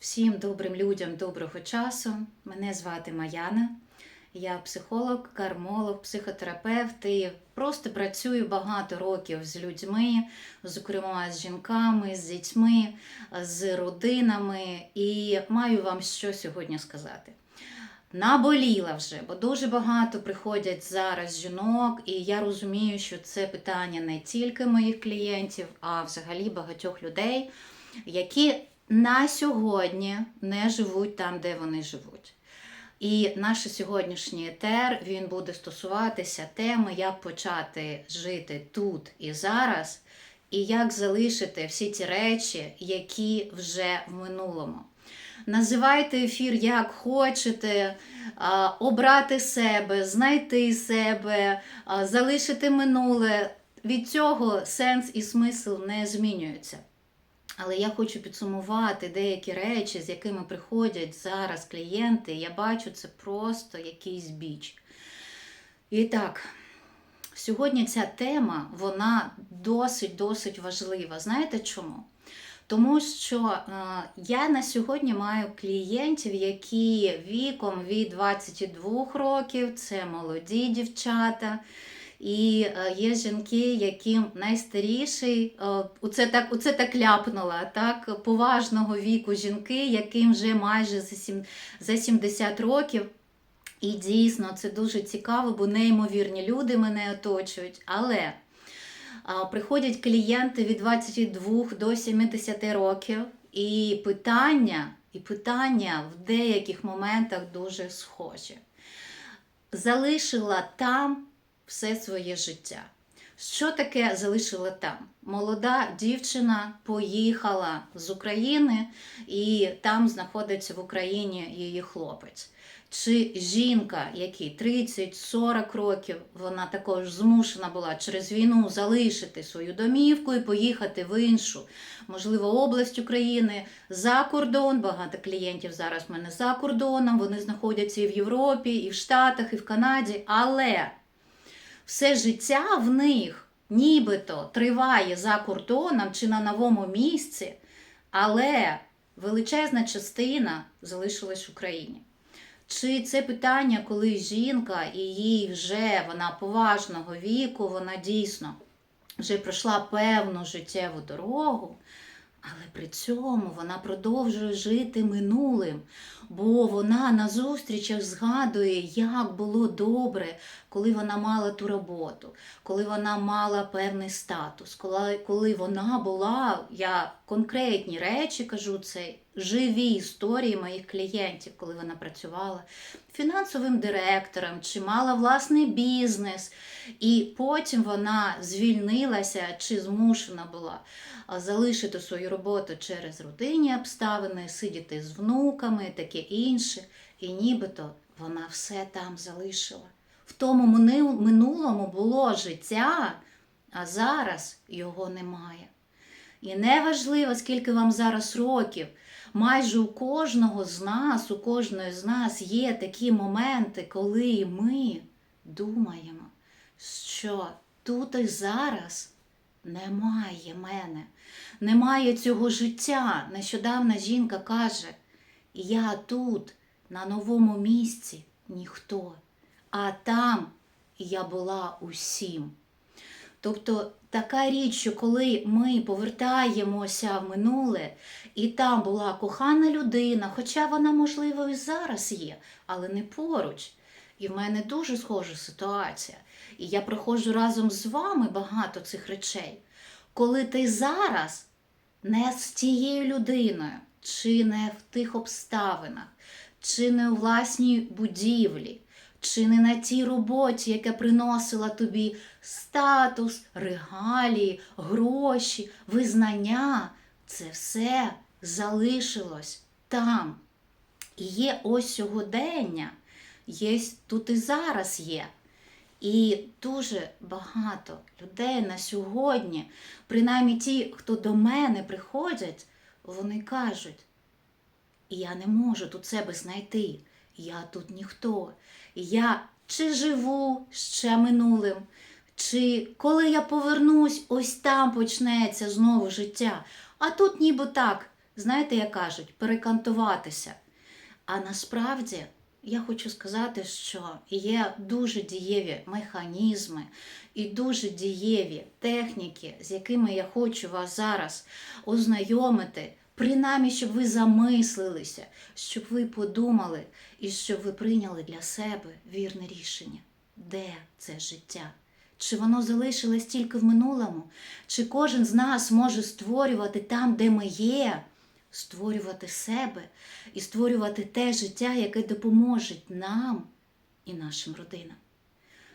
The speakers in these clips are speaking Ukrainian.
Всім добрим людям доброго часу. Мене звати Маяна. Я психолог, кармолог, психотерапевт і просто працюю багато років з людьми, зокрема з жінками, з дітьми, з родинами, і маю вам що сьогодні сказати. Наболіла вже, бо дуже багато приходять зараз жінок, і я розумію, що це питання не тільки моїх клієнтів, а взагалі багатьох людей, які на сьогодні не живуть там, де вони живуть. І наш сьогоднішній етер він буде стосуватися теми, як почати жити тут і зараз, і як залишити всі ті речі, які вже в минулому. Називайте ефір як хочете, обрати себе, знайти себе, залишити минуле. Від цього сенс і смисл не змінюються. Але я хочу підсумувати деякі речі, з якими приходять зараз клієнти. Я бачу, це просто якийсь біч. І так, сьогодні ця тема, вона досить-досить важлива. Знаєте чому? Тому що е, я на сьогодні маю клієнтів, які віком від 22 років, це молоді дівчата. І е, є жінки, яким найстаріший, е, оце так, оце так ляпнула, так, поважного віку жінки, яким вже майже за, сім, за 70 років. І дійсно це дуже цікаво, бо неймовірні люди мене оточують. Але а, приходять клієнти від 22 до 70 років, і питання, і питання в деяких моментах дуже схожі. Залишила там все своє життя. Що таке залишила там? Молода дівчина поїхала з України, і там знаходиться в Україні її хлопець. Чи жінка, якій 30-40 років, вона також змушена була через війну залишити свою домівку і поїхати в іншу, можливо, область України за кордон. Багато клієнтів зараз в мене за кордоном. Вони знаходяться і в Європі, і в Штатах, і в Канаді. Але все життя в них нібито триває за кордоном чи на новому місці, але величезна частина залишилась в Україні. Чи це питання, коли жінка і їй вже вона поважного віку, вона дійсно вже пройшла певну життєву дорогу, але при цьому вона продовжує жити минулим, бо вона на зустрічах згадує, як було добре, коли вона мала ту роботу, коли вона мала певний статус, коли, коли вона була, я конкретні речі кажу, це живі історії моїх клієнтів, коли вона працювала фінансовим директором чи мала власний бізнес, і потім вона звільнилася чи змушена була залишити свою роботу через родинні обставини, сидіти з внуками, таке інше, і нібито вона все там залишила. В тому минулому було життя, а зараз його немає. І неважливо, скільки вам зараз років, майже у кожного з нас, у кожної з нас є такі моменти, коли ми думаємо, що тут і зараз немає мене, немає цього життя. Нещодавна жінка каже: Я тут, на новому місці, ніхто, а там я була усім. Тобто така річ, що коли ми повертаємося в минуле, і там була кохана людина, хоча вона, можливо, і зараз є, але не поруч. І в мене дуже схожа ситуація. І я проходжу разом з вами багато цих речей. Коли ти зараз не з тією людиною, чи не в тих обставинах, чи не у власній будівлі, чи не на тій роботі, яка приносила тобі статус, регалії, гроші, визнання, це все залишилось там. І є ось сьогодення, є тут і зараз є. І дуже багато людей на сьогодні, принаймні ті, хто до мене приходять, вони кажуть, я не можу тут себе знайти, я тут ніхто. Я чи живу ще минулим, чи коли я повернусь, ось там почнеться знову життя. А тут ніби так знаєте, як кажуть, перекантуватися. А насправді я хочу сказати, що є дуже дієві механізми і дуже дієві техніки, з якими я хочу вас зараз ознайомити, принаймні, щоб ви замислилися, щоб ви подумали і щоб ви прийняли для себе вірне рішення, де це життя. Чи воно залишилось тільки в минулому? Чи кожен з нас може створювати там, де ми є, створювати себе і створювати те життя, яке допоможе нам і нашим родинам?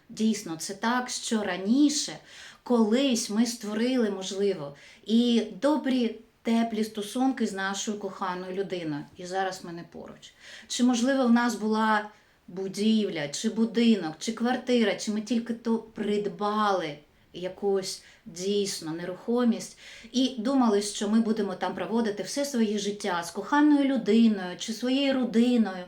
Дійсно, це так, що раніше, колись ми створили, можливо, і добрі. Теплі стосунки з нашою коханою людиною, і зараз ми не поруч. Чи, можливо, в нас була будівля, чи будинок, чи квартира, чи ми тільки то придбали якусь дійсно нерухомість і думали, що ми будемо там проводити все своє життя з коханою людиною чи своєю родиною.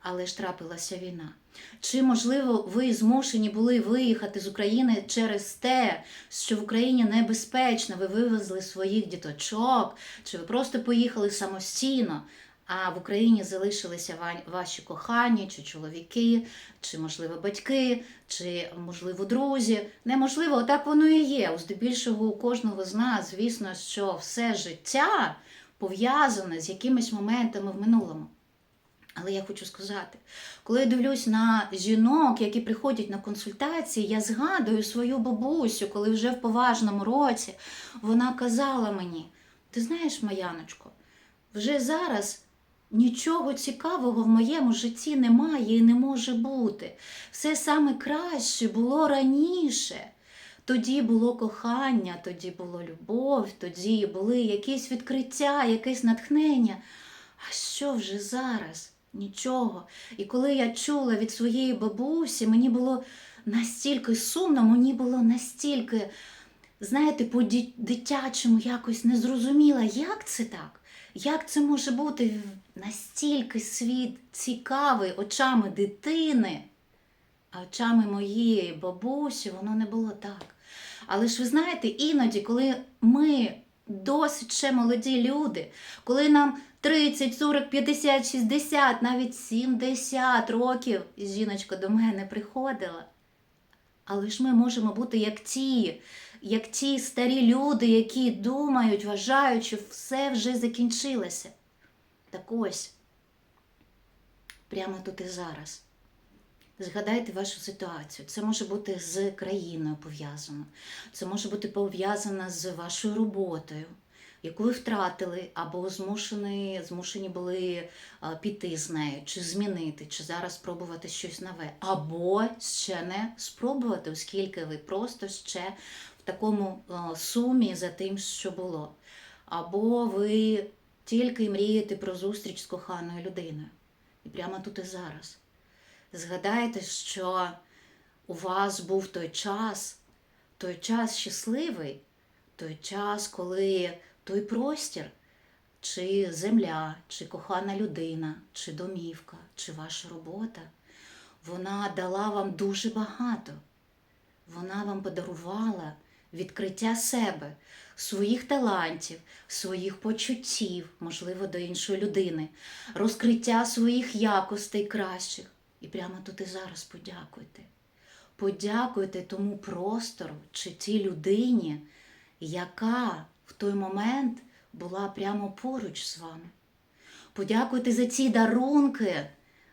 Але ж трапилася війна. Чи, можливо, ви змушені були виїхати з України через те, що в Україні небезпечно, ви вивезли своїх діточок, чи ви просто поїхали самостійно, а в Україні залишилися ваші кохані, чи чоловіки, чи, можливо, батьки, чи, можливо, друзі. Неможливо, так воно і є. Здебільшого у кожного з нас, звісно, що все життя пов'язане з якимись моментами в минулому. Але я хочу сказати, коли я дивлюсь на жінок, які приходять на консультації, я згадую свою бабусю, коли вже в поважному році вона казала мені: ти знаєш, Маяночко, вже зараз нічого цікавого в моєму житті немає і не може бути. Все саме краще було раніше. Тоді було кохання, тоді було любов, тоді були якісь відкриття, якесь натхнення. А що вже зараз? Нічого. І коли я чула від своєї бабусі, мені було настільки сумно, мені було настільки, знаєте, по-дитячому якось незрозуміла, як це так? Як це може бути настільки світ цікавий очами дитини, а очами моєї бабусі воно не було так. Але ж ви знаєте, іноді, коли ми досить ще молоді люди, коли нам 30, 40, 50, 60, навіть 70 років жіночка до мене приходила. Але ж ми можемо бути як ті, як ті старі люди, які думають, вважають, що все вже закінчилося. Так ось, прямо тут і зараз. Згадайте вашу ситуацію. Це може бути з країною пов'язано, це може бути пов'язано з вашою роботою, яку ви втратили, або змушені, змушені були піти з нею, чи змінити, чи зараз спробувати щось нове, або ще не спробувати, оскільки ви просто ще в такому сумі за тим, що було. Або ви тільки мрієте про зустріч з коханою людиною. І прямо тут і зараз. Згадайте, що у вас був той час, той час щасливий, той час, коли той простір, чи земля, чи кохана людина, чи домівка, чи ваша робота, вона дала вам дуже багато. Вона вам подарувала відкриття себе, своїх талантів, своїх почуттів, можливо, до іншої людини, розкриття своїх якостей кращих. І прямо тут і зараз подякуйте. Подякуйте тому простору чи тій людині, яка в той момент була прямо поруч з вами. Подякуйте за ці дарунки,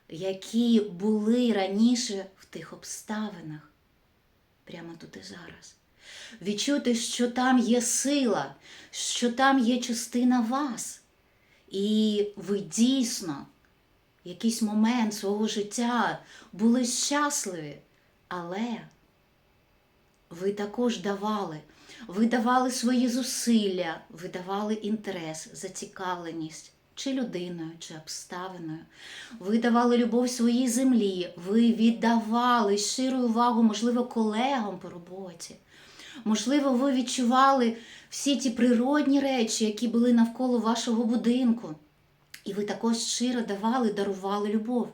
які були раніше в тих обставинах. Прямо тут і зараз. Відчуйте, що там є сила, що там є частина вас. І ви дійсно якийсь момент свого життя були щасливі, але ви також давали. Ви давали свої зусилля, ви давали інтерес, зацікавленість чи людиною, чи обставиною. Ви давали любов своїй землі, ви віддавали щиру увагу, можливо, колегам по роботі. Можливо, ви відчували всі ті природні речі, які були навколо вашого будинку. І ви також щиро давали, дарували любов.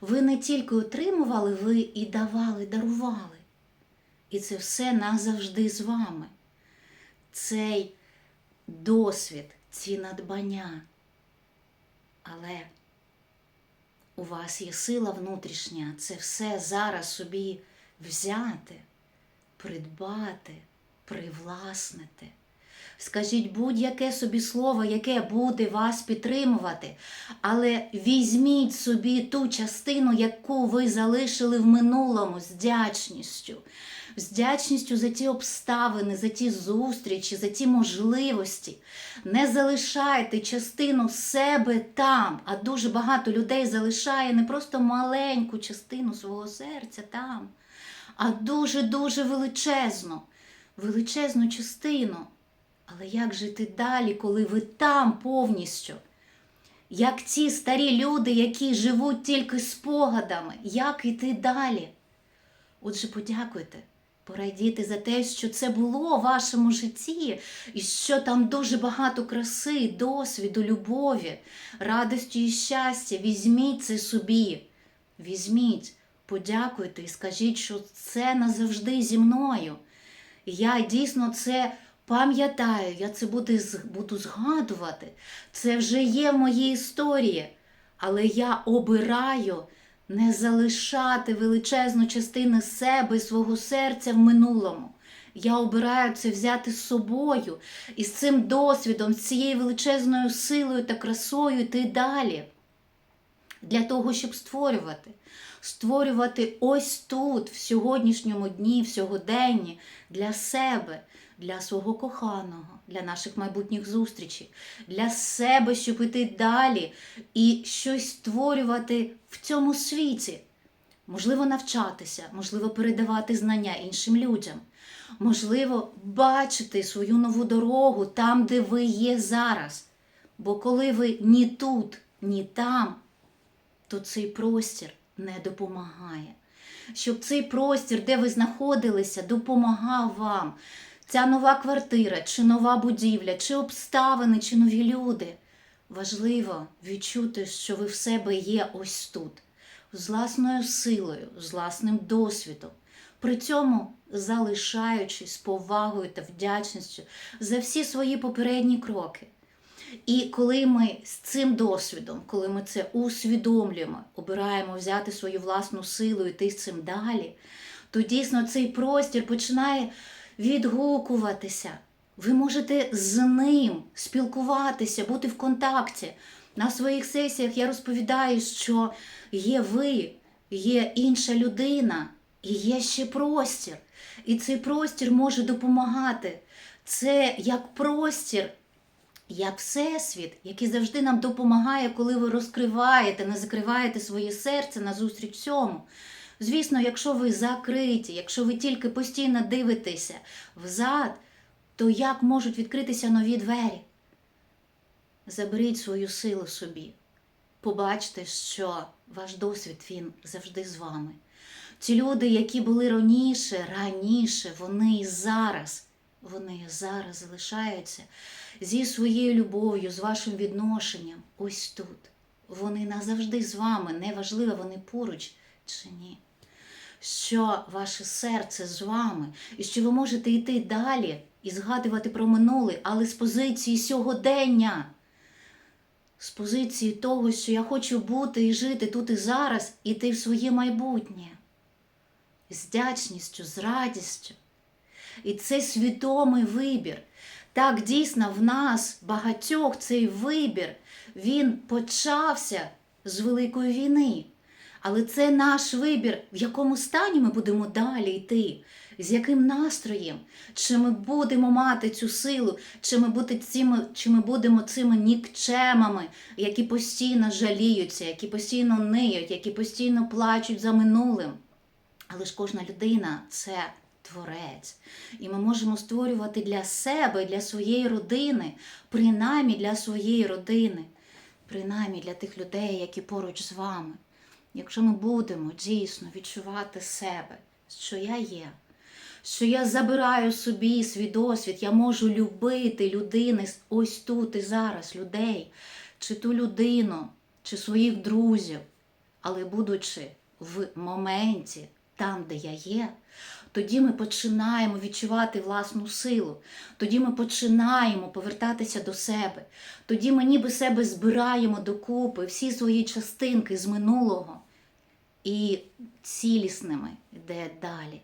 Ви не тільки отримували, ви і давали, дарували. І це все назавжди з вами. Цей досвід, ці надбання. Але у вас є сила внутрішня це все зараз собі взяти, придбати, привласнити. Скажіть будь-яке собі слово, яке буде вас підтримувати, але візьміть собі ту частину, яку ви залишили в минулому з вдячністю, з вдячністю за ті обставини, за ті зустрічі, за ті можливості. Не залишайте частину себе там, а дуже багато людей залишає не просто маленьку частину свого серця там, а дуже-дуже величезну, величезну частину. Але як жити далі, коли ви там повністю? Як ті старі люди, які живуть тільки спогадами, як іти далі? Отже, подякуйте, порадійте за те, що це було в вашому житті, і що там дуже багато краси, досвіду, любові, радості і щастя. Візьміть це собі. Візьміть, подякуйте і скажіть, що це назавжди зі мною. Я дійсно це пам'ятаю, я це буду, буду згадувати. Це вже є в моїй історії. Але я обираю не залишати величезну частину себе і свого серця в минулому. Я обираю це взяти з собою і з цим досвідом, з цією величезною силою та красою йти далі для того, щоб створювати. Створювати ось тут, в сьогоднішньому дні, в сьогоденні, для себе, для свого коханого, для наших майбутніх зустрічей, для себе, щоб іти далі і щось створювати в цьому світі. Можливо, навчатися, можливо, передавати знання іншим людям, можливо, бачити свою нову дорогу там, де ви є зараз. Бо коли ви ні тут, ні там, то цей простір не допомагає. Щоб цей простір, де ви знаходилися, допомагав вам. Ця нова квартира, чи нова будівля, чи обставини, чи нові люди. Важливо відчути, що ви в себе є ось тут, з власною силою, з власним досвідом. При цьому залишаючись повагою та вдячністю за всі свої попередні кроки. І коли ми з цим досвідом, коли ми це усвідомлюємо, обираємо взяти свою власну силу і йти з цим далі, то дійсно цей простір починає відгукуватися. Ви можете з ним спілкуватися, бути в контакті. На своїх сесіях я розповідаю, що є ви, є інша людина, і є ще простір. І цей простір може допомагати. Це як простір як Всесвіт, який завжди нам допомагає, коли ви розкриваєте, не закриваєте своє серце назустріч цьому. Звісно, якщо ви закриті, якщо ви тільки постійно дивитеся взад, то як можуть відкритися нові двері? Заберіть свою силу собі. Побачте, що ваш досвід він завжди з вами. Ці люди, які були раніше, раніше, вони і зараз, вони зараз залишаються зі своєю любов'ю, з вашим відношенням ось тут. Вони назавжди з вами, неважливо, вони поруч чи ні. Що ваше серце з вами, і що ви можете йти далі і згадувати про минуле, але з позиції сьогодення, з позиції того, що я хочу бути і жити тут і зараз, іти в своє майбутнє. З вдячністю, з радістю. І це свідомий вибір. Так, дійсно, в нас багатьох цей вибір він почався з Великої війни. Але це наш вибір, в якому стані ми будемо далі йти, з яким настроєм, чи ми будемо мати цю силу, чи ми, бути цими, чи ми будемо цими нікчемами, які постійно жаліються, які постійно ниють, які постійно плачуть за минулим. Але ж кожна людина це творець. І ми можемо створювати для себе, для своєї родини, принаймні для своєї родини, принаймні для тих людей, які поруч з вами. Якщо ми будемо дійсно відчувати себе, що я є, що я забираю собі свій досвід, я можу любити людини ось тут і зараз, людей, чи ту людину, чи своїх друзів, але будучи в моменті, там, де я є, тоді ми починаємо відчувати власну силу, тоді ми починаємо повертатися до себе, тоді ми ніби себе збираємо докупи, всі свої частинки з минулого і цілісними йде далі.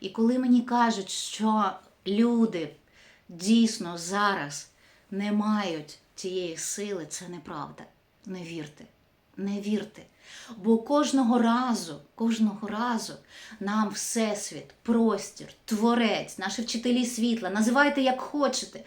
І коли мені кажуть, що люди дійсно зараз не мають тієї сили, це неправда. Не вірте, не вірте. Бо кожного разу, кожного разу нам Всесвіт, простір, творець, наші вчителі світла, називайте як хочете.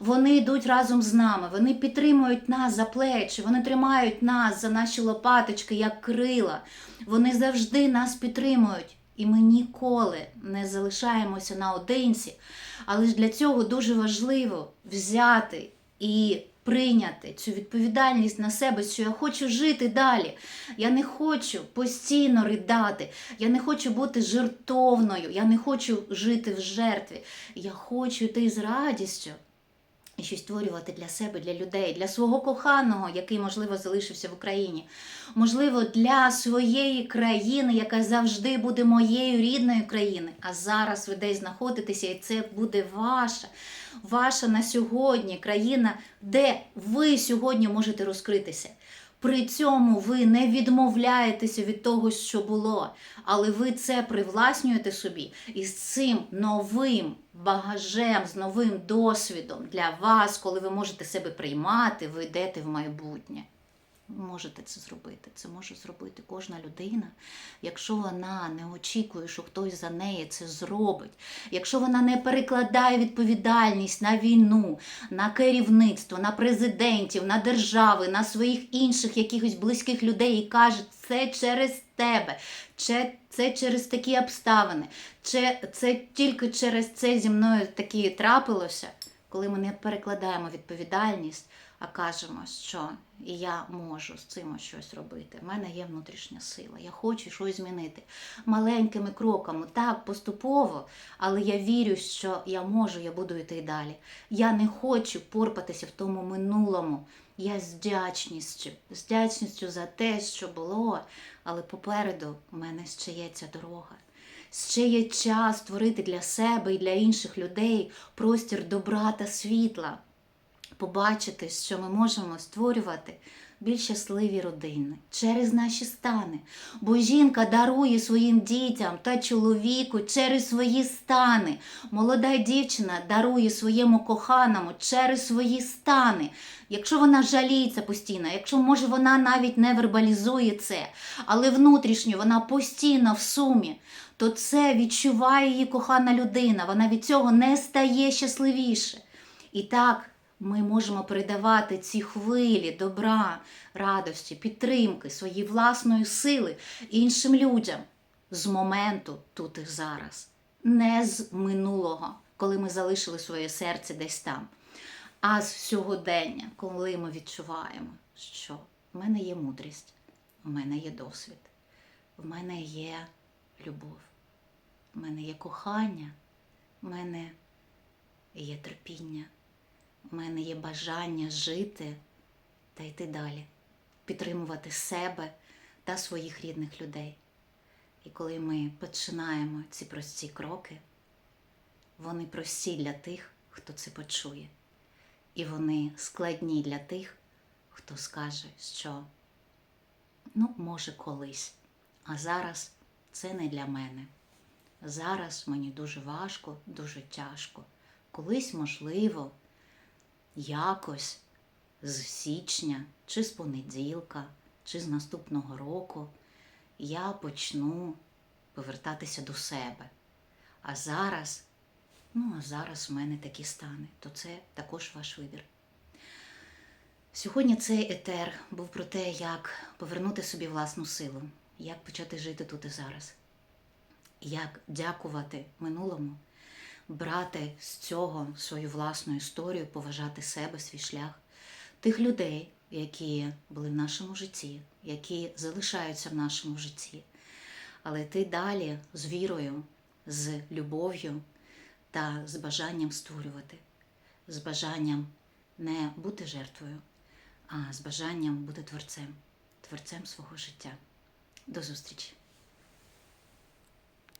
Вони йдуть разом з нами, вони підтримують нас за плечі, вони тримають нас за наші лопаточки, як крила. Вони завжди нас підтримують. І ми ніколи не залишаємося наодинці. Але ж для цього дуже важливо взяти і прийняти цю відповідальність на себе, що я хочу жити далі. Я не хочу постійно ридати, я не хочу бути жертовною, я не хочу жити в жертві. Я хочу йти з радістю і щось створювати для себе, для людей, для свого коханого, який, можливо, залишився в Україні. Можливо, для своєї країни, яка завжди буде моєю рідною країною. А зараз ви десь знаходитеся, і це буде ваша, ваша на сьогодні країна, де ви сьогодні можете розкритися. При цьому ви не відмовляєтеся від того, що було, але ви це привласнюєте собі і з цим новим багажем, з новим досвідом для вас, коли ви можете себе приймати, ви йдете в майбутнє. Можете це зробити. Це може зробити кожна людина, якщо вона не очікує, що хтось за неї це зробить, якщо вона не перекладає відповідальність на війну, на керівництво, на президентів, на держави, на своїх інших якихось близьких людей і каже, це через тебе, це, це через такі обставини, це, це тільки через це зі мною такі трапилося, коли ми не перекладаємо відповідальність а кажемо, що я можу з цим щось робити. У мене є внутрішня сила, я хочу щось змінити маленькими кроками, так, поступово, але я вірю, що я можу, я буду йти далі. Я не хочу порпатися в тому минулому. Я з вдячністю, з вдячністю за те, що було, але попереду в мене ще є ця дорога. Ще є час створити для себе і для інших людей простір добра та світла побачити, що ми можемо створювати більш щасливі родини через наші стани. Бо жінка дарує своїм дітям та чоловіку через свої стани. Молода дівчина дарує своєму коханому через свої стани. Якщо вона жаліється постійно, якщо може вона навіть не вербалізує це, але внутрішньо вона постійно в сумі, то це відчуває її кохана людина. Вона від цього не стає щасливіше. І так ми можемо передавати ці хвилі добра, радості, підтримки, своєї власної сили іншим людям з моменту тут і зараз, не з минулого, коли ми залишили своє серце десь там, а з сьогодення, коли ми відчуваємо, що в мене є мудрість, в мене є досвід, в мене є любов, в мене є кохання, в мене є терпіння. У мене є бажання жити та йти далі, підтримувати себе та своїх рідних людей. І коли ми починаємо ці прості кроки, вони прості для тих, хто це почує. І вони складні для тих, хто скаже, що ну, може, колись, а зараз це не для мене. Зараз мені дуже важко, дуже тяжко. Колись можливо якось з січня, чи з понеділка, чи з наступного року я почну повертатися до себе. А зараз, ну, а зараз в мене такі стани, то це також ваш вибір. Сьогодні цей етер був про те, як повернути собі власну силу, як почати жити тут і зараз, як дякувати минулому брати з цього свою власну історію, поважати себе, свій шлях, тих людей, які були в нашому житті, які залишаються в нашому житті, але йти далі з вірою, з любов'ю та з бажанням створювати, з бажанням не бути жертвою, а з бажанням бути творцем, творцем свого життя. До зустрічі!